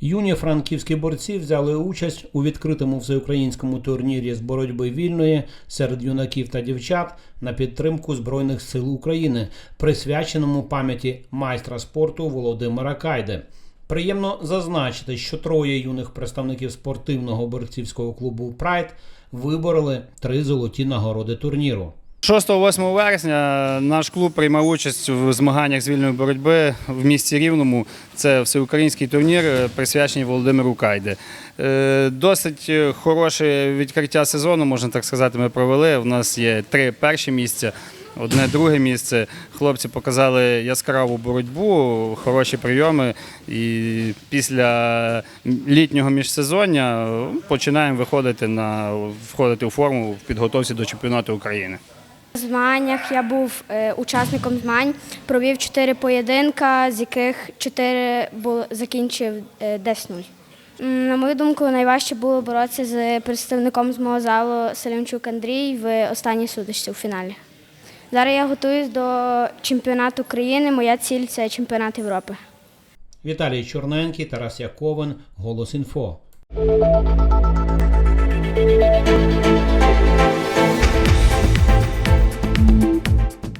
Юні франківські борці взяли участь у відкритому всеукраїнському турнірі з боротьби вільної серед юнаків та дівчат на підтримку Збройних сил України, присвяченому пам'яті майстра спорту Володимира Кайди. Приємно зазначити, що троє юних представників спортивного борцівського клубу Прайд вибороли три золоті нагороди турніру. 6-8 вересня наш клуб приймав участь в змаганнях з вільної боротьби в місті Рівному. Це всеукраїнський турнір, е, присвячений Володимиру Кайде. Е, Досить е, хороше відкриття сезону, можна так сказати, ми провели. У нас є три перші місця. Одне друге місце. Хлопці показали яскраву боротьбу, хороші прийоми. І після літнього міжсезоння починаємо виходити на входити у форму в підготовці до чемпіонату України. Змаганнях я був е, учасником змагань, провів чотири поєдинка, з яких чотири закінчив е, 10-0. На мою думку, найважче було боротися з представником з мого залу Селимчук Андрій в останній сутичці у фіналі. Зараз я готуюсь до чемпіонату країни. Моя ціль це чемпіонат Європи. Віталій Чорненький, Тарас Яковин, Голос Інфо.